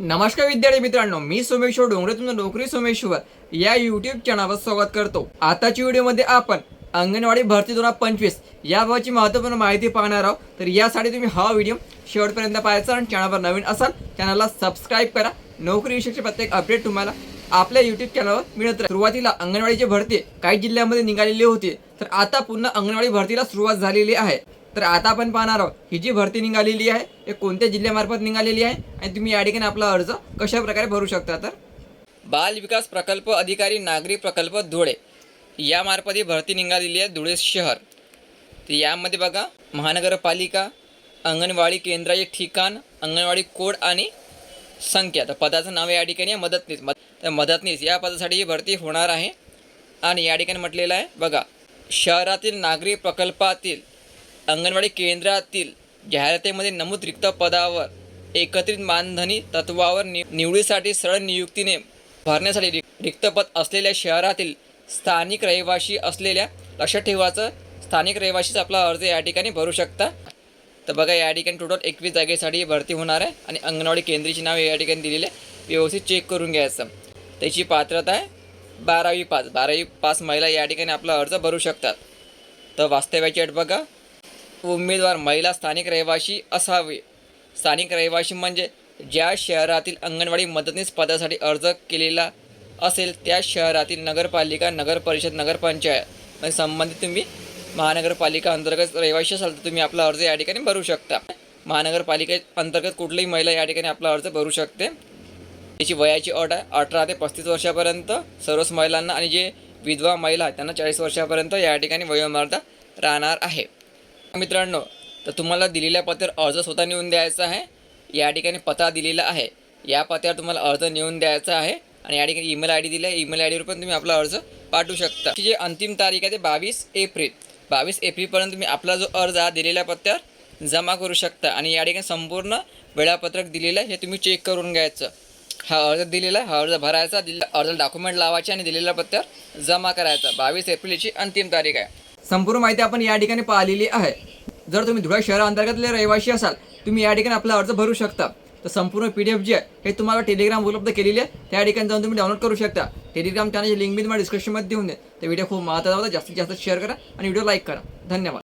नमस्कार विद्यार्थी मित्रांनो मी सोमेश्वर डोंगरे तुमचं नोकरी सोमेश्वर या युट्यूब चॅनलवर स्वागत करतो. आताच्या व्हिडिओमध्ये आपण अंगणवाडी भरती दोन हजार पंचवीस याबाबतची महत्त्वपूर्ण माहिती पाहणार आहोत. तर यासाठी तुम्ही हा व्हिडिओ शेवटपर्यंत पाहायचा आणि चॅनलवर नवीन असाल चॅनलला सबस्क्राईब करा. नोकरी विषयीचे प्रत्येक अपडेट तुम्हाला आपल्या युट्यूब चॅनलवर मिळत राहील. सुरुवातीला अंगणवाडीची भरती काही जिल्ह्यामध्ये निघालेली होती. तर आता पुन्हा अंगणवाडी भरतीला सुरुवात झालेली आहे. तर आता आपण पाहणार आहोत ही जी भरती निघालेली आहे हे कोणत्या जिल्ह्यामार्फत निघालेली आहे आणि तुम्ही या ठिकाणी आपला अर्ज कशा प्रकारे भरू शकता? तर बाल विकास प्रकल्प अधिकारी नागरी प्रकल्प धुळे यामार्फत ही भरती निघालेली आहे धुळे शहर. तर यामध्ये बघा महानगरपालिका अंगणवाडी केंद्राचे ठिकाण अंगणवाडी कोड आणि संख्या. तर पदाचं नाव या ठिकाणी आहे मदतनीस. मद तर मदतनीस या पदासाठी ही भरती होणार आहे. आणि या ठिकाणी म्हटलेलं आहे बघा शहरातील नागरी प्रकल्पातील अंगणवाडी केंद्रातील जाहिरातीमध्ये नमूद रिक्त पदावर एकत्रित मानधनी तत्वावर नि निवडीसाठी सरळ नियुक्तीने भरण्यासाठी रिक रिक्त पद असलेल्या शहरातील स्थानिक रहिवासी असलेल्या लक्षात ठेवायचं स्थानिक रहिवाशीच आपला अर्ज या ठिकाणी भरू शकता. तर बघा या ठिकाणी टोटल एकवीस जागेसाठी भरती होणार आहे आणि अंगणवाडी केंद्रीची नाव या ठिकाणी दिलेले व्यवस्थित चेक करून घ्यायचं. त्याची पात्रता आहे बारावी पास. बारावी पास महिला या ठिकाणी आपला अर्ज भरू शकतात. तर वास्तव्याची अट बघा. उमेदवार महिला स्थानिक रहिवासी असावे. स्थानिक रहिवाशी म्हणजे ज्या शहरातील अंगणवाडी मदतनीस पदासाठी अर्ज केलेला असेल त्या शहरातील नगरपालिका नगरपरिषद नगरपंचायत आणि संबंधित तुम्ही महानगरपालिका अंतर्गत रहिवाशी असाल तर तुम्ही आपला अर्ज या ठिकाणी भरू शकता. महानगरपालिके अंतर्गत कुठलीही महिला या ठिकाणी आपला अर्ज भरू शकते. त्याची वयाची अट आहे अठरा ते पस्तीस वर्षापर्यंत सर्वच महिलांना आणि जे विधवा महिला आहेत त्यांना चाळीस वर्षापर्यंत या ठिकाणी वयोमर्यादा राहणार आहे. मित्रांनो तर तुम्हाला दिलेल्या पत्त्यावर अर्ज स्वतः नेऊन द्यायचा आहे. या ठिकाणी पत्ता दिलेला आहे. या पत्त्यावर तुम्हाला अर्ज नेऊन द्यायचा आहे आणि या ठिकाणी ईमेल आय डी दिला आहे. ईमेल आय डीवर पण तुम्ही आपला अर्ज पाठवू शकता. ती अंतिम तारीख आहे ते बावीस एप्रिल. बावीस एप्रिलपर्यंत तुम्ही आपला जो अर्ज हा दिलेल्या पत्त्यावर जमा करू शकता आणि या ठिकाणी संपूर्ण वेळापत्रक दिलेलं आहे हे तुम्ही चेक करून घ्यायचं. हा अर्ज दिलेला आहे हा अर्ज भरायचा दिलेला अर्ज डॉक्युमेंट लावायचे आणि दिलेल्या पत्त्यावर जमा करायचा. बावीस एप्रिलची अंतिम तारीख आहे. संपूर्ण माहिती आपण या ठिकाणी पाहिलेली आहे. जर तुम्ही धुळे शहराअंतर्गतले रहिवासी असाल तुम्ही या ठिकाणी आपला अर्ज भरू शकता. तर संपूर्ण पी डी एफ जी आहे हे तुम्हाला टेलिग्राम उपलब्ध केलेली आहे. त्या ठिकाणी जाऊन तुम्ही डाउनलोड करू शकता. टेलिग्राम चॅनलची लिंक मी तुम्हाला डिस्क्रिप्शनमध्ये देऊन दे तर व्हिडिओ खूप महत्त्वाचा होता. जास्तीत जास्त शेअर करा आणि व्हिडिओ लाईक करा. धन्यवाद.